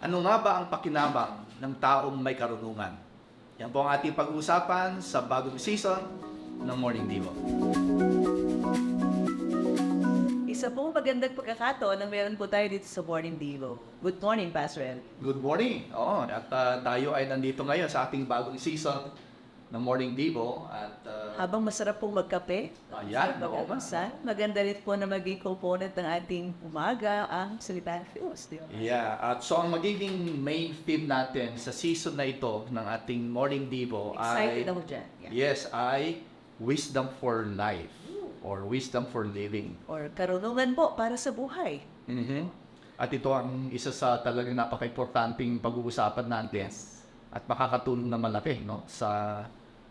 Ano nga ba ang pakinabang ng taong may karunungan? Yan po ang ating pag-uusapan sa bagong season ng Morning Devo. Isa pong magandang pagkakataon na meron po tayo dito sa Morning Devo. Good morning, Pastor El. Good morning! Oo, at ah, tayo ay nandito ngayon sa ating bagong season ng Morning Devo. At ah, Habang masarap pong magkape, ayan, oo nga. Sa maganda rin po na maging component ng ating umaga ang salita ng Diyos. Di ba? Yeah, at so ang magiging main theme natin sa season na ito ng ating Morning Devo ay Excited ako dyan. Yeah. yes, ay wisdom for life or wisdom for living. Or karunungan po para sa buhay. Mhm. At ito ang isa sa talagang napaka-importanting pag-uusapan natin at makakatulong na malaki no sa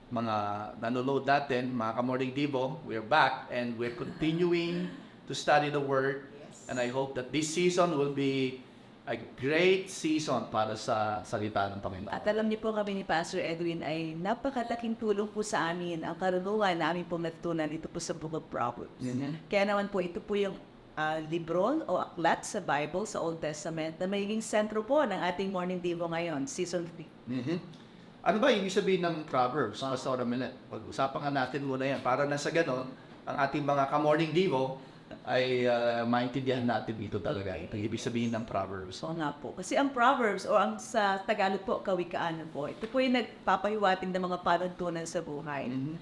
mga nanonood natin, mga ka-morning Devo, we're back and we're continuing to study the Word and I hope that this season will be a great season para sa salita ng Panginoon. At alam niyo po kami ni Pastor Edwin ay napakalaking tulong po sa amin ang karunungan na amin po natutunan ito po sa Book of Proverbs. Mhm. Kaya naman po ito po yung ah, libro o aklat sa Bible, sa Old Testament, na magiging sentro po ng ating Morning Devo ngayon, Season 3. Mhm. Ano ba yung sabihin ng Proverbs? Pastor Milet, pag-usapan nga natin muna yan. Para na sa ganon, ang ating mga ka-morning Devo ay uh, maintindihan natin dito talaga. Ito yung ibig sabihin ng Proverbs. So nga po. Kasi ang Proverbs o ang sa Tagalog po, kawikaan po, ito po yung nagpapahiwating ng mga panuntunan sa buhay. Mhm.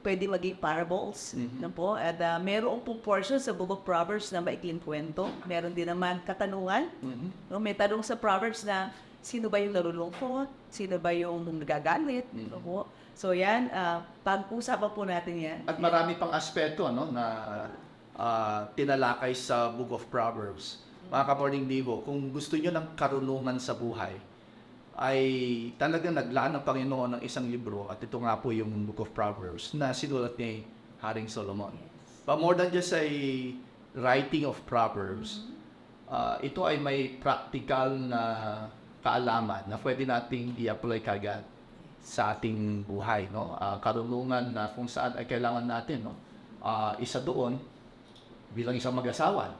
Pwede maging parables, Mhm. na po. At uh, mayroong po portion sa Book of Proverbs na maikling kwento. Meron din naman katanungan. Mhm. No, may tanong sa Proverbs na sino ba yung nalulungkot? Sino ba yung nagagalit? Mhm. Po. So yan, uh, pag-usapan po natin yan. At marami pang aspeto ano, na ah, tinalakay sa Book of Proverbs. Mga ka-morning Devo, kung gusto nyo ng karunungan sa buhay, ay talagang naglaan ng Panginoon ng isang libro at ito nga po yung Book of Proverbs na sinulat ni Haring Solomon. But more than just a writing of Proverbs, ah, ito ay may practical na kaalaman na pwede nating i-apply kagad sa ating buhay, no? Ah, karunungan na kung saan ay kailangan natin, no? Ah, isa doon bilang isang mag-asawa.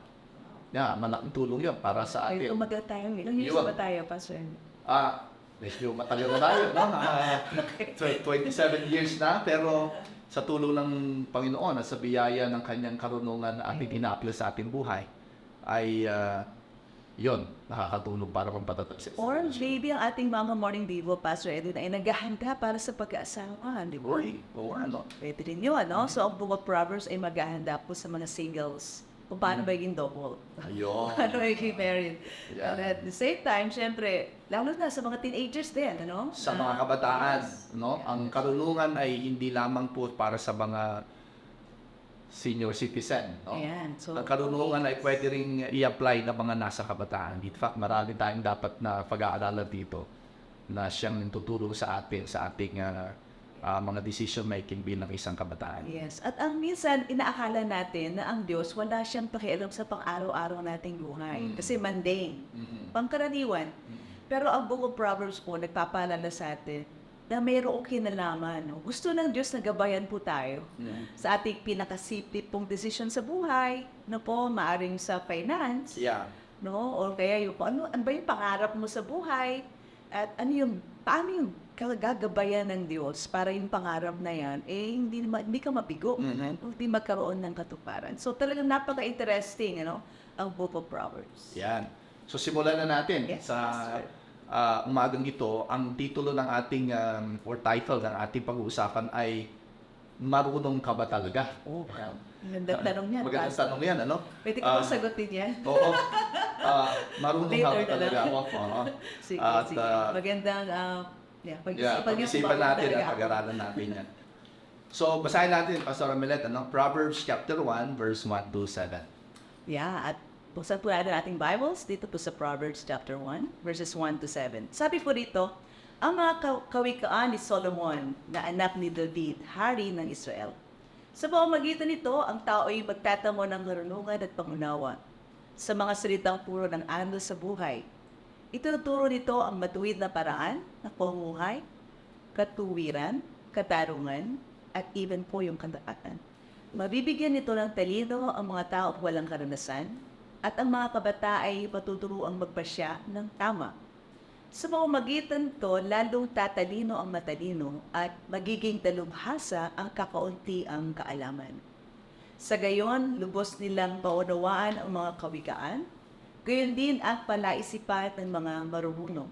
Yeah, malaking tulong 'yon para sa Ay, atin. umaga tayo. Ilang years Yun. ba tayo, Pastor? Ah, medyo matagal na tayo, no? Ah, tw- 27 years na, pero sa tulong ng Panginoon at sa biyaya ng kanyang karunungan na ating ina-apply sa ating buhay, ay ah, yon nakakatulong para pang patatag sa Or maybe ang ating mga morning devo, Pastor Edwin, ay naghahanda para sa pag-aasawa, di ba? Oo, ano? Pwede rin yun, no? So, ang Book of Proverbs ay maghahanda po sa mga singles. Kung paano maging double. Ayun. Paano maging married. Yeah. And at the same time, syempre, lalo na sa mga teenagers din, ano? sa mga kabataan, no? Ang karunungan ay hindi lamang po para sa mga senior citizen, no? Ayan. So, Ang karunungan ay pwede ring i-apply ng mga nasa kabataan. In fact, marami tayong dapat na pag-aaralan dito na siyang tutulong sa atin, sa ating ah, ah, mga decision making bilang isang kabataan. Yes. At ang minsan, inaakala natin na ang Diyos wala siyang pakialam sa pang-araw-araw nating buhay. Mm. Kasi mundane. Mhm. Pangkaraniwan. Pero ang Book of Proverbs po, nagpapaalala sa atin na mayroong kinalaman. No? Gusto ng Diyos na gabayan po tayo Mhm. sa ating pinakasipit pong decision sa buhay, na po, maaring sa finance, Yeah. no? O kaya yung, ano, ano ba yung pangarap mo sa buhay? At ano yung, paano yung gagabayan ng Diyos para yung pangarap na yan, eh, hindi, ma- hindi ka mabigo. Mhm. Hindi magkaroon ng katuparan. So, talagang napaka-interesting, ano, ang Book of Proverbs. Yan. So simulan na natin Yes, sa ah, umagang ito. Ang titulo ng ating um, or title ng ating pag-uusapan ay Marunong ka ba talaga? Oh, Magandang tanong yan. Magandang tanong yan, ano? Pwede ko Ah, bang sagutin yan? Oo. Ah, marunong ka ba talaga? Oo. oo. Sige, At, sige. ah, Magandang, ah, yeah, Yeah, pag-isipan bakit natin at pag-aralan natin yan. So, basahin natin, Pastor Amelet, ano? Proverbs chapter 1, verse 1 to 7. Yeah, at buksan po natin ating Bibles dito po sa Proverbs chapter 1, verses 1 to 7. Sabi po dito, ang mga ka- kawikaan ni Solomon na anak ni David, hari ng Israel. Sa pamamagitan nito, ang tao ay magtatamo ng karunungan at pangunawa sa mga salitang puro ng ano sa buhay. Itinuturo nito ang matuwid na paraan ng pamumuhay, katuwiran, katarungan, at even po yung kandaan. Mabibigyan nito ng talino ang mga tao walang karanasan, at ang mga kabata ay matuturuang magpasya ng tama. Sa pamamagitan to, lalong tatalino ang matalino at magiging talubhasa ang kakaunti ang kaalaman. Sa gayon, lubos nilang paunawaan ang mga kawikaan, gayon din ang palaisipan ng mga marunong.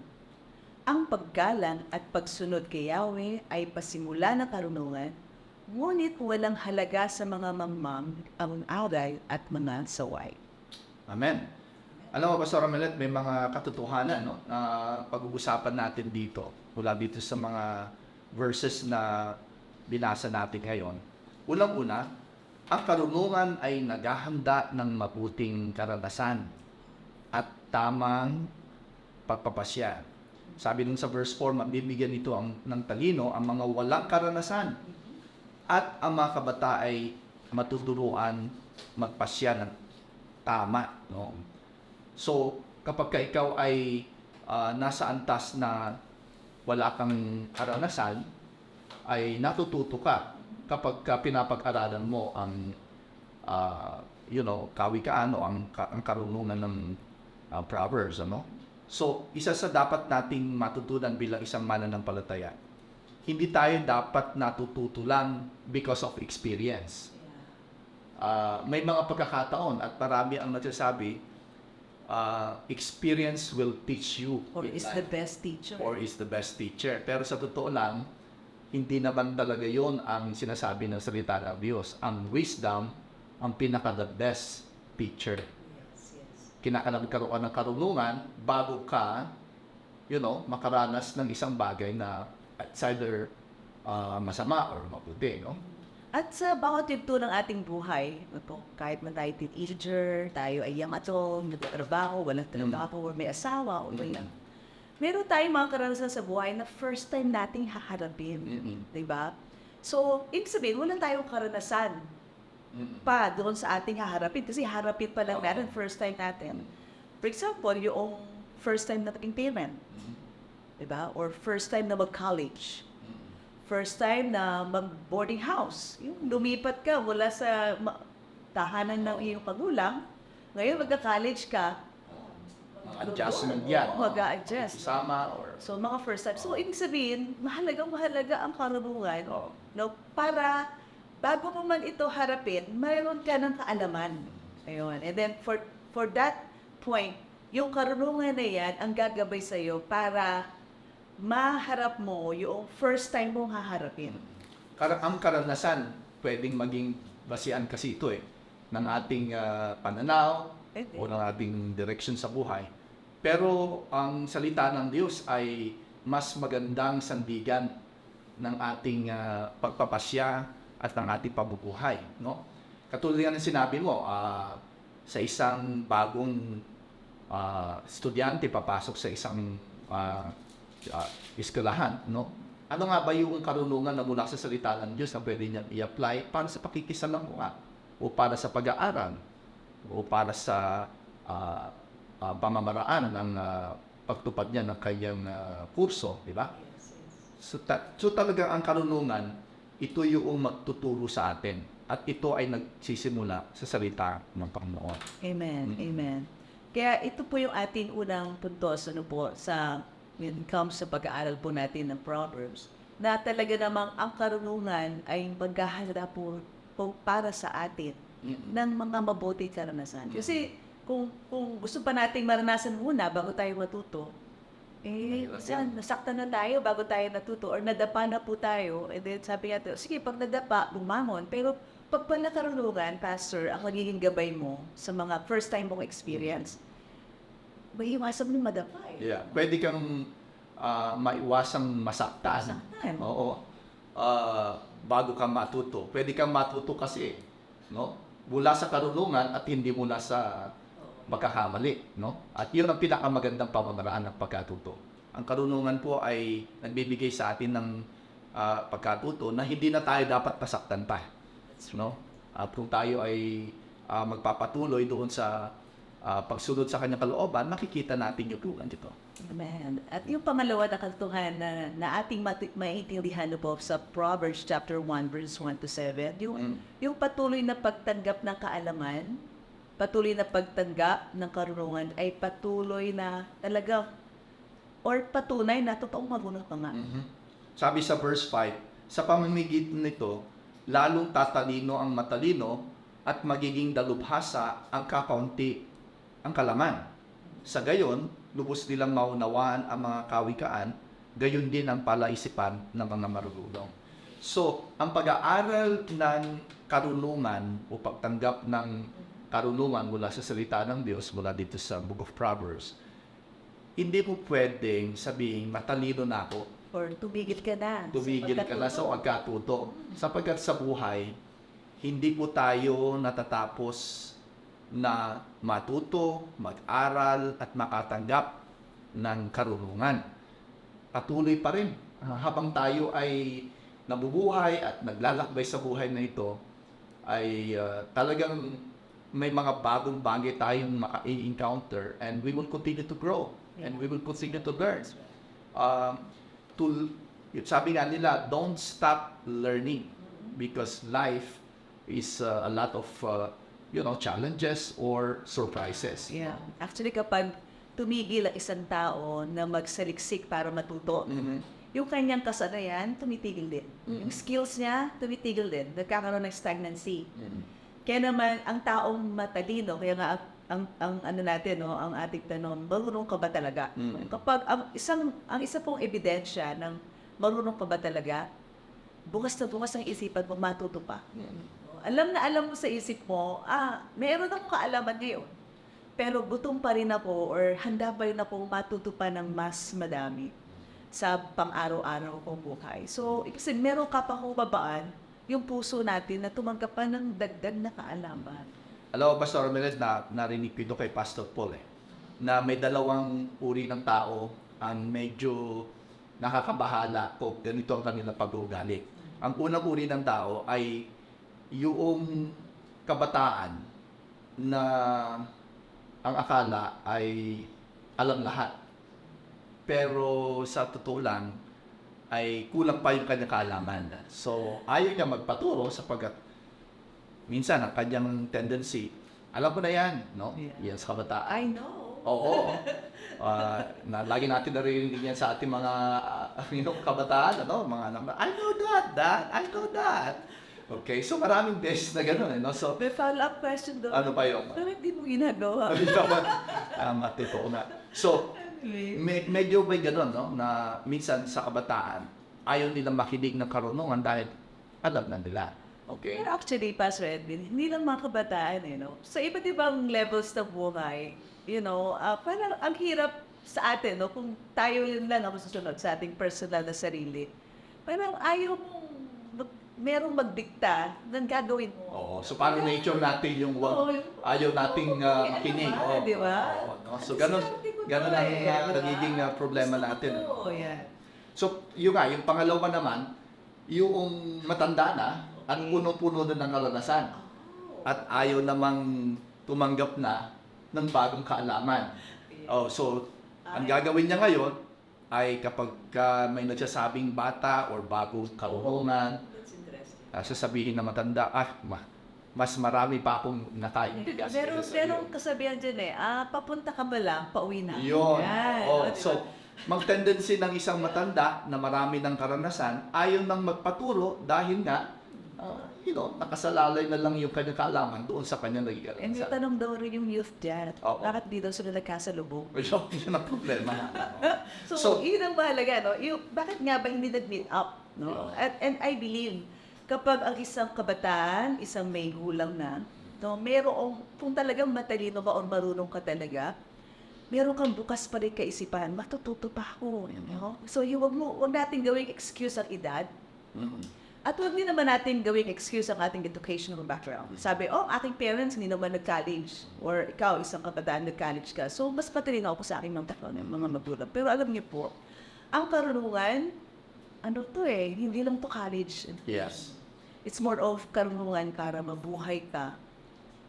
Ang paggalang at pagsunod kay Yahweh ay pasimula ng karunungan, ngunit walang halaga sa mga mamam ang away at mga saway. Amen. Alam mo, Pastor Amelet, may mga katotohanan no, na pag-uusapan natin dito mula dito sa mga verses na binasa natin ngayon. Unang-una, ang karunungan ay naghahanda ng mabuting karanasan at tamang pagpapasya. Sabi dun sa verse 4, mabibigyan ito ang, ng talino ang mga walang karanasan at ang mga kabata ay matuturuan magpasya ng tama. No? So, kapag ka ikaw ay ah, nasa antas na wala kang karanasan, ay natututo ka kapag ka pinapag-aralan mo ang ah, you know, kawikaan o ang, ang karunungan ng ah, Proverbs, ano? So, isa sa dapat nating matutunan bilang isang mananampalataya, hindi tayo dapat natututo lang because of experience. Ah, may mga pagkakataon at marami ang nagsasabi, ah, experience will teach you Or is life the best teacher. or is the best teacher. Pero sa totoo lang, hindi naman talaga yon ang sinasabi ng salita ng Diyos. Ang wisdom, ang pinaka the best teacher. Yes, yes. Kinakailangan karoon ng karunungan bago ka, you know, makaranas ng isang bagay na it's either ah, masama or mabuti, no? At sa bawat yugto ng ating buhay, ito, kahit man tayo teenager, tayo ay young adult, nagtatrabaho, walang trabaho, or may asawa, o may Meron tayong mga karanasan sa buhay na first time nating haharapin. Mm-mm. Di ba? So, ibig sabihin, wala tayong karanasan pa doon sa ating haharapin. Kasi harapin pa lang Oo. natin first time natin. For example, yung first time na naging parent. Di ba? Or first time na mag-college. First time na mag-boarding house. Yung lumipat ka mula sa tahanan ng iyong pagulang, ngayon magka-college ka, Adjustment yan. mag-a-adjust. Sama or... So, mga first time. So, ibig sabihin, mahalagang mahalaga ang karunungan Oo. no, para bago mo man ito harapin, mayroon ka ng kaalaman. Ayun. And then, for, for that point, yung karunungan na yan ang gagabay sa'yo para maharap mo yung first time mong haharapin. Kar- ang karanasan, pwedeng maging basihan kasi ito eh, ng ating ah, pananaw Pwede. o ng ating direction sa buhay. Pero ang salita ng Diyos ay mas magandang sandigan ng ating ah, pagpapasya at ng ating pabubuhay. No? Katulad nga ng sinabi mo, ah, sa isang bagong ah, estudyante papasok sa isang ah, ah, eskwelahan, no? Ano nga ba yung karunungan na mula sa salita ng Diyos na pwede niyang i-apply para sa pakikisalamuha o para sa pag-aaral o para sa ah, ah, pamamaraan ng ah, pagtupad niya ng kanyang ah, kurso, di ba? So, ta- so talaga ang karunungan, ito yung magtuturo sa atin. At ito ay nagsisimula sa salita ng Panginoon. Amen. Mm. Amen. Kaya ito po yung ating unang puntos ano po sa when it comes sa pag-aaral po natin ng Proverbs na talaga namang ang karunungan ay maghahanda po, po para sa atin Mm. ng mga mabuti karanasan. Kasi kung kung gusto pa nating maranasan muna bago tayo matuto, eh, saan, nasaktan na tayo bago tayo natuto or nadapa na po tayo. And then sabi natin, sige, pag nadapa, bumangon. Pero pag pala karunungan, Pastor, ang magiging gabay mo sa mga first time mong experience, may iwasan mo madapa eh. Yeah, pwede kang ah, maiwasang masaktan. Masaktan. Oo. Ah, bago ka matuto. Pwede kang matuto kasi, no? Mula sa karunungan at hindi mula sa magkakamali, no? At 'yun ang pinakamagandang pamamaraan ng pagkatuto. Ang karunungan po ay nagbibigay sa atin ng ah, pagkatuto na hindi na tayo dapat masaktan pa, no? At kung tayo ay ah, magpapatuloy doon sa ah, pagsunod sa kanyang kalooban, makikita natin yung tulad dito. Amen. At yung pangalawa na katuhan na, na ating maintindihan no po sa Proverbs chapter 1 verse 1 to 7, yung, Mm. yung patuloy na pagtanggap ng kaalaman patuloy na pagtanggap ng karunungan ay patuloy na talaga or patunay na totoong marunong ka nga. Mhm. Sabi sa verse 5, sa pamamagitan nito, lalong tatalino ang matalino at magiging dalubhasa ang kakaunti ang kalaman. Sa gayon, lubos nilang maunawaan ang mga kawikaan, gayon din ang palaisipan ng mga marunong. So, ang pag-aaral ng karunungan o pagtanggap ng karunungan mula sa salita ng Diyos mula dito sa Book of Proverbs, hindi mo pwedeng sabihin, matalino na ako, Or tumigil ka na. tumigil ka na sa pagkatuto. Sapagkat sa buhay, hindi po tayo natatapos na matuto, mag-aral, at makatanggap ng karunungan. Patuloy pa rin. Ah, Habang tayo ay nabubuhay at naglalakbay sa buhay na ito, ay ah, talagang may mga bagong bagay tayong maka-encounter and we will continue to grow and we will continue to learn. Um, to, sabi nga nila, don't stop learning because life is uh, a lot of, uh, you know, challenges or surprises. Yeah. Actually, kapag tumigil ang isang tao na magsaliksik para matuto, Mhm. yung kanyang kasanayan, tumitigil din. Yung skills niya, tumitigil din. Nagkakaroon ng stagnancy. Mhm. Kaya naman, ang taong matalino, kaya nga ang, ang ano natin, no, ang ating tanong, marunong ka ba talaga? Mm. Kapag ang isang ang isa pong ebidensya ng marunong ka ba talaga, bukas na bukas ang isipan mo, matuto pa. Alam na alam mo sa isip mo, ah, meron akong kaalaman ngayon. Pero gutom pa rin ako or handa pa rin ako matuto pa ng mas madami sa pang-araw-araw kong buhay. So, kasi meron ka pa kung babaan yung puso natin na tumanggap pa ng dagdag na kaalaman. Alam mo, Pastor Melet, na narinig ko kay Pastor Paul eh, na may dalawang uri ng tao ang medyo nakakabahala kung ganito ang kanilang pag-uugali. Ang unang uri ng tao ay yung kabataan na ang akala ay alam lahat. Pero sa totoo lang, ay kulang pa yung kanyang kaalaman. So, ayaw niya magpaturo sapagkat minsan ang kanyang tendency, alam ko na yan, no? Yeah. Sa kabataan. I know. Oo. Ah, na lagi natin naririnig yan sa ating mga uh, you know, kabataan, ano? Mga anak na, I know that, that, I know that. Okay, so maraming beses na gano'n, eh, no? So, May follow-up question doon. ano pa yung... Pero hindi mo ginagawa. Tama, totoo na. So, me- medyo may gano'n, no? Na minsan sa kabataan, ayaw nilang makinig ng karunungan dahil alam na nila. Okay? Pero actually, Pastor Edwin, hindi lang mga kabataan, eh, no? Sa iba't ibang levels ng buhay, you know, ah, parang ang hirap sa atin, no? Kung tayo yun lang ako susunod sa ating personal na sarili, parang ayaw mag, merong magdikta ng gagawin mo. Oo. So, paano nature natin yung wag, Oo, yung- ayaw nating Oo, uh, ano makinig. ba, Oo. di ba? Oo, no? So, ganun, ganun ang Eh, uh, diba? nagiging uh, problema Gusto ko natin. to, yan. So, yun nga, yung pangalawa naman, yung matanda na at Okay. puno-puno na ng karanasan. At ayaw namang tumanggap na ng bagong kaalaman. Oh, so, ang gagawin niya ngayon ay kapag ka may nagsasabing bata or bagong karunungan. Uh, sasabihin na matanda, ah, ma- mas marami pa akong natay. Meron, meron kasabihan dyan eh, ah, papunta ka ba lang, pauwi na. Yun. Yan. Oh, diba? so, mag-tendency ng isang matanda na marami ng karanasan, ayaw nang magpaturo dahil nga, uh, you know, nakasalalay na lang yung kanyang kaalaman doon sa kanyang naging And yung karanasan. tanong daw rin yung youth dyan, Oo. bakit di daw sila nagkasalubong? So, yun ang problema. So, So- yun ang mahalaga, no? Yung, bakit nga ba hindi nag-meet up? No? At, and I believe, kapag ang isang kabataan, isang may gulang na, no, merong, kung talagang matalino ba o marunong ka talaga, meron kang bukas pa rin kaisipan, matututo pa ako. You know? So, yung, wag, mo, wag natin gawing excuse ang edad, Mm. at huwag din naman natin gawing excuse ang ating educational background. Sabi, oh, aking parents hindi naman nag-college. Or ikaw, isang kabataan nag-college ka. So, mas patalino ako sa aking mga mga magulang. Pero alam niyo po, ang karunungan, ano to eh, hindi lang to college. Yes. It's more of karunungan para mabuhay ka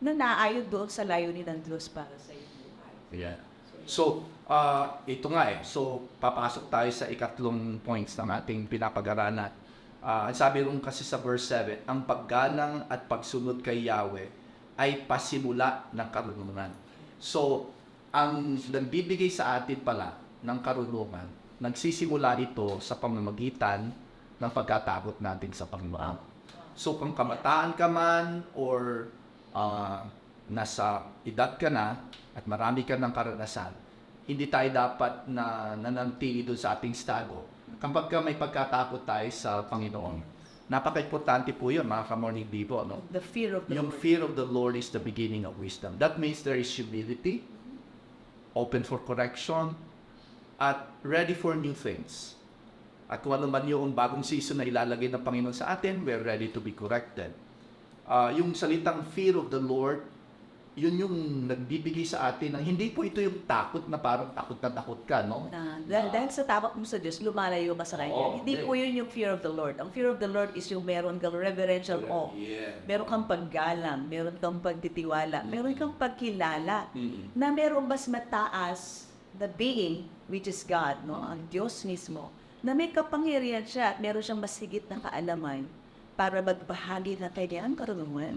na naayon doon sa layunin ng Diyos para sa buhay. Yeah. So, uh, ito nga eh. So, papasok tayo sa ikatlong points ng ating pinapag-aralan. Uh, ang sabi rin kasi sa verse 7, ang paggalang at pagsunod kay Yahweh ay pasimula ng karunungan. So, ang nagbibigay sa atin pala ng karunungan, nagsisimula ito sa pamamagitan ng pagkatakot natin sa Panginoon. So, kung kamataan ka man or ah, nasa edad ka na at marami ka ng karanasan, hindi tayo dapat na nanantili doon sa ating estado. Kapag ka may pagkatakot tayo sa Panginoon, napaka-importante po yun, mga ka-morning divo, no? The fear of the Yung Lord. fear of the Lord is the beginning of wisdom. That means there is humility, open for correction, at ready for new things. At kung ano man yung bagong season na ilalagay ng Panginoon sa atin, we're ready to be corrected. Ah, yung salitang fear of the Lord, yun yung nagbibigay sa atin ng hindi po ito yung takot na parang takot na takot ka, no? Na, dahil, dahil sa takot mo sa Diyos, lumalayo ka sa Kanya. Oo, Hindi hindi. po yun yung fear of the Lord. Ang fear of the Lord is yung meron kang reverential awe. Yeah. Meron kang paggalang, meron kang pagtitiwala, meron kang pagkilala Mm-mm. na merong mas mataas na being, which is God, no? ang Diyos mismo, na may kapangyarihan siya at meron siyang mas higit na kaalaman para magbahagi ng kanyang karunungan.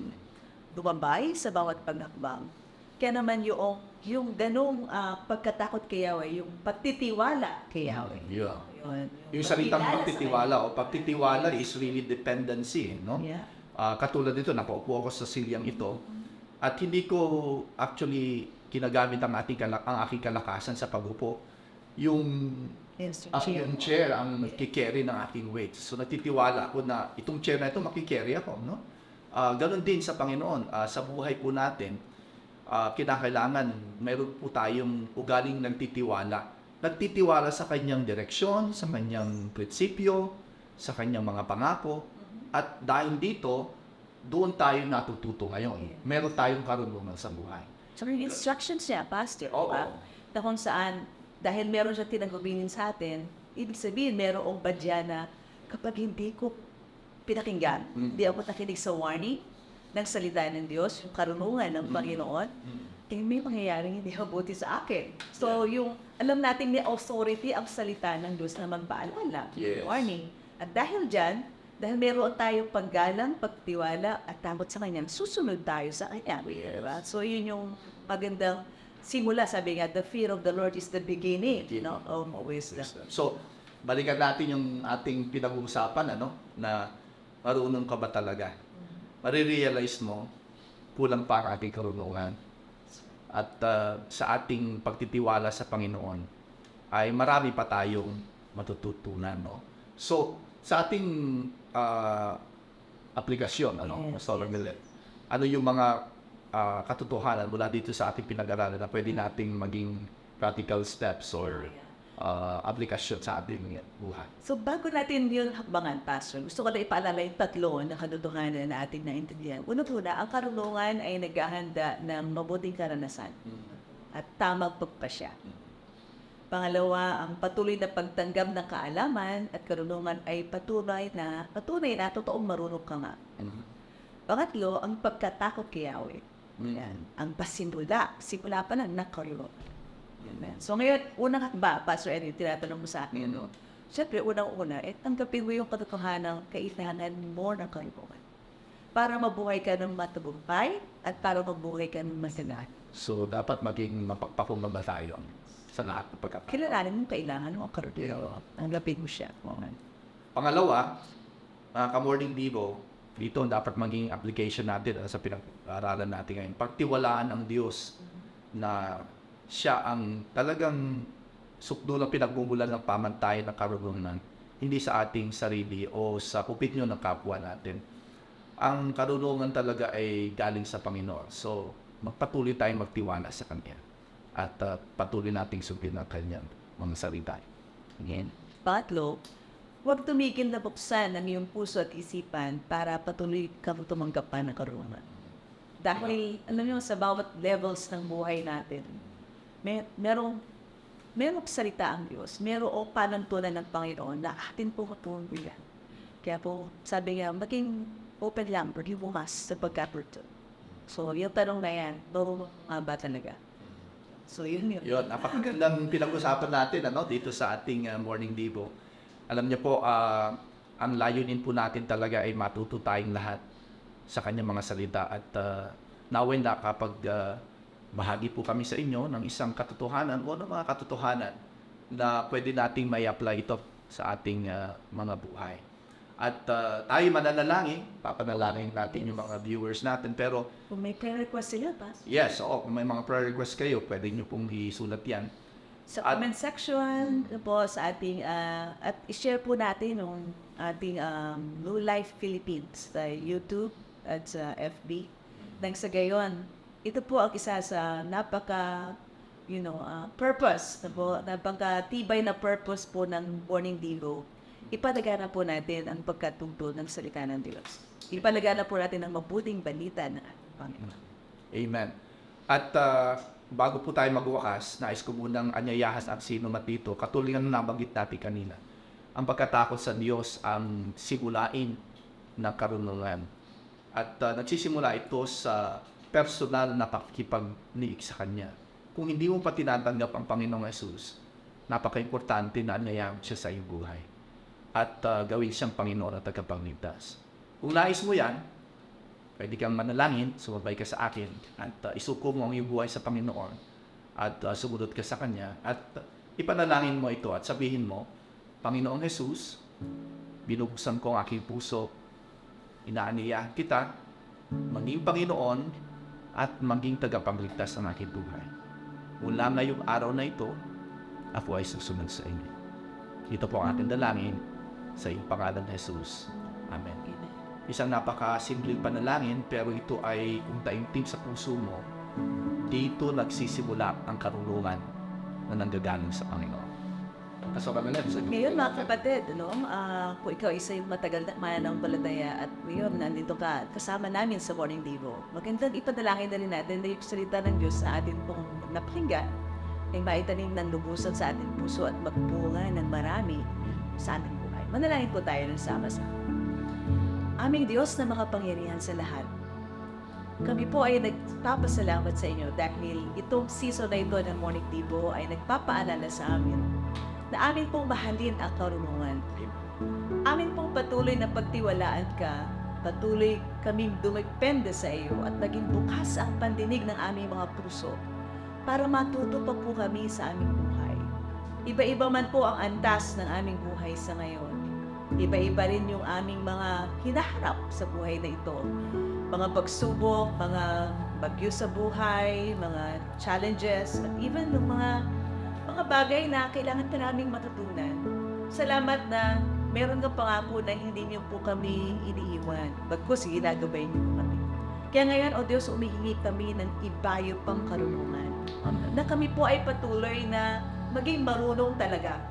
Dumabay sa bawat paghakbang. Kaya naman yung, yung ganong ah, pagkatakot kay Yahweh, yung pagtitiwala kay Yahweh. Yeah. Yun, Yung salitang pagtitiwala o pagtitiwala is really dependency, no? Yeah. Ah, katulad nito, nakaupo ako sa silyang ito at hindi ko actually kinagamit ang ating ang aking kalakasan sa paghupo. Yung Yes, ang yung chair ang nagkikerry ng aking weight. So natitiwala ako na itong chair na ito makikerry ako, no? Ah, ganun din sa Panginoon, Ah, sa buhay po natin, ah, kinakailangan meron po tayong ugaling nagtitiwala. Nagtitiwala sa kanyang direksyon, sa kanyang prinsipyo, sa kanyang mga pangako. At dahil dito, doon tayo natututo ngayon. Meron tayong karunungan sa buhay. So, yung instructions niya, Pastor, Oo. diba? Na kung saan, dahil meron siya tinagubingin sa atin, ibig sabihin, merong badya na kapag hindi ko pinakinggan, Mm. hindi ako nakinig sa warning ng salita ng Diyos, yung karunungan ng Panginoon, eh may mangyayaring hindi mabuti sa akin. So, yung alam natin may authority ang salita ng Diyos na magpaalala, Yes. warning. At dahil dyan, dahil meron tayong paggalang, pagtiwala, at takot sa Kanya, susunod tayo sa Kanya. Yes. Diba? So, yun yung magandang simula. Sabi nga, the fear of the Lord is the beginning Beginning. no, of wisdom. So, balikan natin yung ating pinag-uusapan, ano, na marunong ka ba talaga? Marirealize mo, kulang pa ang ating karunungan. At ah, sa ating pagtitiwala sa Panginoon, ay marami pa tayong matututunan, no? So, sa ating ah, aplikasyon, ano, Yes, Pastor Millet, ano yung mga ah, katotohanan mula dito sa ating pinag-aralan na pwede nating maging practical steps or ah, aplikasyon sa ating buhay. So, bago natin yung hakbangan, Pastor, gusto ko na ipaalala yung tatlo na kanutuhanan na ating naintindihan. Unang-una, ang karunungan ay naghahanda ng mabuting karanasan at tamang pagpasya. Pangalawa, ang patuloy na pagtanggap ng kaalaman at karunungan ay patunay na patunay na totoong marunong ka nga. Pangatlo, ang pagkatakot kay Yahweh. Mm. Yan. Ang pasimula. Simula pa lang nakarunong. Amen. So ngayon, unang hakba, Pastor Eddie, tinatanong mo sa akin, no? Siyempre, unang-una, eh, tanggapin mo yung katotohanan ng kailangan mo ng karunungan. Para mabuhay ka ng matabumpay at para mabuhay ka ng masagat. So, dapat maging mapagpakumbaba tayo sa lahat ng pagkakataon. Kilalanin mo kailangan mo ang karunungan. Tanggapin mo siya. Pangalawa, mga ka-morning Devo, dito dapat maging application natin ah, sa pinag-aaralan natin ngayon. Pagtiwalaan ang Diyos na siya ang talagang sukdo ng pinagmumulan ng pamantayan ng karunungan, hindi sa ating sarili o sa opinyon ng kapwa natin. Ang karunungan talaga ay galing sa Panginoon. So, magpatuloy tayong magtiwala sa Kanya at ah, patuloy nating sundin ang Kanyang mga salita. Again. Pangatlo, huwag tumigil na buksan ang iyong puso at isipan para patuloy kang tumanggap pa ng karunungan. Dahil, alam niyo, sa bawat levels ng buhay natin, may, merong, merong salita ang Diyos, merong panantunan ng Panginoon na atin po matutunan. Kaya po, sabi nga, maging open lang, maging bukas sa pagkaperto. So, yung tanong na yan, marunong nga ba talaga? So, yun yun. Yun, napakagandang pinag-usapan natin ano, dito sa ating uh, Morning Devo. Alam niyo po, ah, ang layunin po natin talaga ay matuto tayong lahat sa kanyang mga salita at ah, Naway na kapag ah, bahagi po kami sa inyo ng isang katotohanan o ng mga katotohanan na pwede nating may apply ito sa ating ah, mga buhay. At ah, tayo mananalangin, papanalangin natin yung mga viewers natin. Pero Kung may prayer request sila, Pastor. yes, oo, kung may mga prayer request kayo, pwede nyo pong isulat yan. Sa At- comment section po sa ating, ah, at i-share po natin yung ating um, New Life Philippines sa YouTube at sa FB. Nang sa gayon, ito po ang isa sa napaka, you know, ah, purpose, na po, napaka-tibay na purpose po ng Morning Devo. Ipadagana po natin ang pagkatugtol ng salita ng Diyos. Ipadagana po natin ang mabuting balita ng Panginoon. Amen. At ah, bago po tayo magwakas, nais ko munang anyayahas ang sino matito. Katulad ng nabanggit natin kanina. Ang pagkatakot sa Diyos ang simulain ng karunungan. At ah, nagsisimula ito sa personal na pakikipagniig sa Kanya. Kung hindi mo pa tinatanggap ang Panginoong Yesus, napaka-importante na anyayahan siya sa iyong buhay. At ah, gawin siyang Panginoon at tagapagligtas. Kung nais mo yan, pwede kang manalangin, sumabay ka sa akin, at uh, isuko mo ang iyong buhay sa Panginoon, at uh, sumunod ka sa Kanya, at uh, ipanalangin mo ito, at sabihin mo, Panginoong Jesus, binubuksan ko ang aking puso, inaaniyahan kita, maging Panginoon, at maging tagapagligtas ng aking buhay. Mula ngayong araw na ito, ako ay susunod sa inyo. Ito po ang ating dalangin sa iyong pangalan, Jesus. Amen. Amen. Isang napakasimpleng panalangin pero ito ay kung taimtim sa puso mo, dito nagsisimula ang karunungan na nanggagaling sa Panginoon. Kaso kami na, Ngayon mga kapatid, no, ah, kung ikaw isa yung matagal na mananampalataya at ngayon nandito ka kasama namin sa Morning Devo, magandang ipadalangin na rin natin na yung salita ng Diyos sa atin pong napakinggan ay maitanim ng lubusan sa ating puso at magbunga ng marami sa ating buhay. Manalangin po tayo ng sama-sama. Aming Diyos na makapangyarihan sa lahat, kami po ay nagpapasalamat sa inyo dahil itong season na ito ng Morning Devo ay nagpapaalala sa amin na amin pong mahalin ang karunungan. Amin pong patuloy na pagtiwalaan ka, patuloy kaming dumipende sa iyo at naging bukas ang pandinig ng aming mga puso para matuto pa po kami sa aming buhay. Iba-iba man po ang antas ng aming buhay sa ngayon. Iba-iba rin yung aming mga hinaharap sa buhay na ito. Mga pagsubok, mga bagyo sa buhay, mga challenges, at even yung mga mga bagay na kailangan pa naming matutunan. Salamat na meron kang pangako na hindi niyo po kami iniiwan. Bagkus, ginagabay niyo po kami. Kaya ngayon, O Diyos, umihingi kami ng ibayo pang karunungan. Na kami po ay patuloy na maging marunong talaga.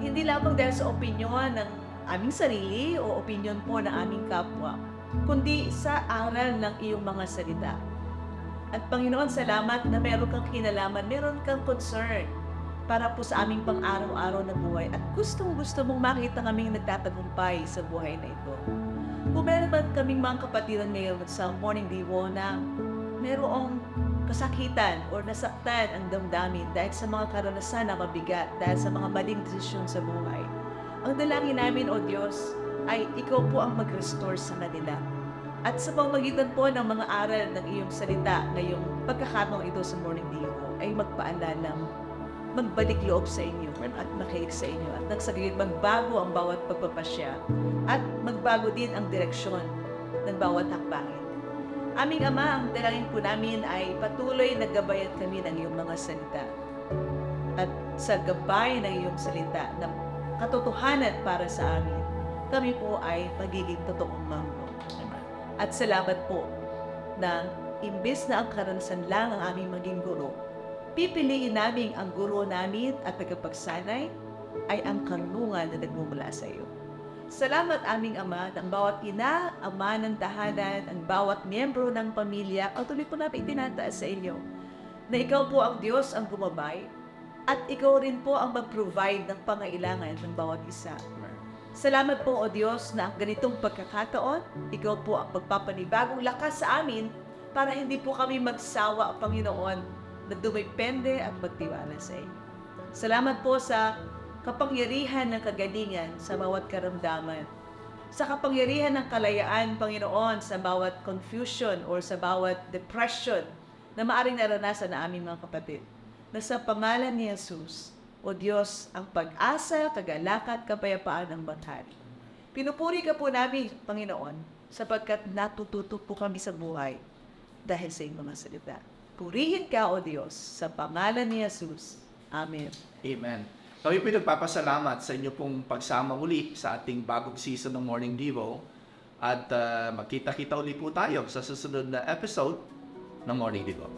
Hindi lamang dahil sa opinyon ng aming sarili o opinyon po ng aming kapwa, kundi sa aral ng iyong mga salita. At Panginoon, salamat na meron kang kinalaman, meron kang concern para po sa aming pang-araw-araw na buhay at gustong gusto mong makita kaming nagtatagumpay sa buhay na ito. Kung meron ba kaming mga kapatiran ngayon sa Morning Devo na merong kasakitan or nasaktan ang damdamin dahil sa mga karanasan na mabigat, dahil sa mga maling desisyon sa buhay. Ang dalangin namin, O Diyos, ay ikaw po ang mag-restore sa kanila. At sa pamagitan po ng mga aral ng iyong salita ngayong pagkakataong ito sa Morning Devo ay magpaalalang magbalik loob sa inyo at makinig sa inyo at nagsagilid magbago ang bawat pagpapasya at magbago din ang direksyon ng bawat hakbangin. Aming Ama, ang dalangin po namin ay patuloy na gabayan kami ng iyong mga salita. At sa gabay ng iyong salita na katotohanan para sa amin, kami po ay magiging totoong mambo. Amen. At salamat po na imbes na ang karanasan lang ang aming maging guro, pipiliin namin ang guro namin at tagapagsanay ay ang karunungan na nagmumula sa iyo. Salamat aming Ama ng bawat ina, ama ng tahanan, ang bawat miyembro ng pamilya, ang tuloy po namin itinataas sa inyo na ikaw po ang Diyos ang gumabay at ikaw rin po ang mag-provide ng pangailangan ng bawat isa. Salamat po, O Diyos, na ang ganitong pagkakataon, ikaw po ang magpapanibagong lakas sa amin para hindi po kami magsawa, Panginoon, na dumipende at magtiwala sa iyo. Salamat po sa kapangyarihan ng kagalingan sa bawat karamdaman. sa kapangyarihan ng kalayaan, Panginoon, sa bawat confusion or sa bawat depression na maaring naranasan na aming mga kapatid. Na sa pangalan ni Jesus, o Diyos, ang pag-asa, kagalakan, kapayapaan ng bathari. Pinupuri ka po namin, Panginoon, sapagkat natututo po kami sa buhay dahil sa iyong mga salita. Purihin ka, O Diyos, sa pangalan ni Jesus. Amen. Amen. Kami po nagpapasalamat sa inyo pong pagsama uli sa ating bagong season ng Morning Devo. At ah, magkita-kita uli po tayo sa susunod na episode ng Morning Devo.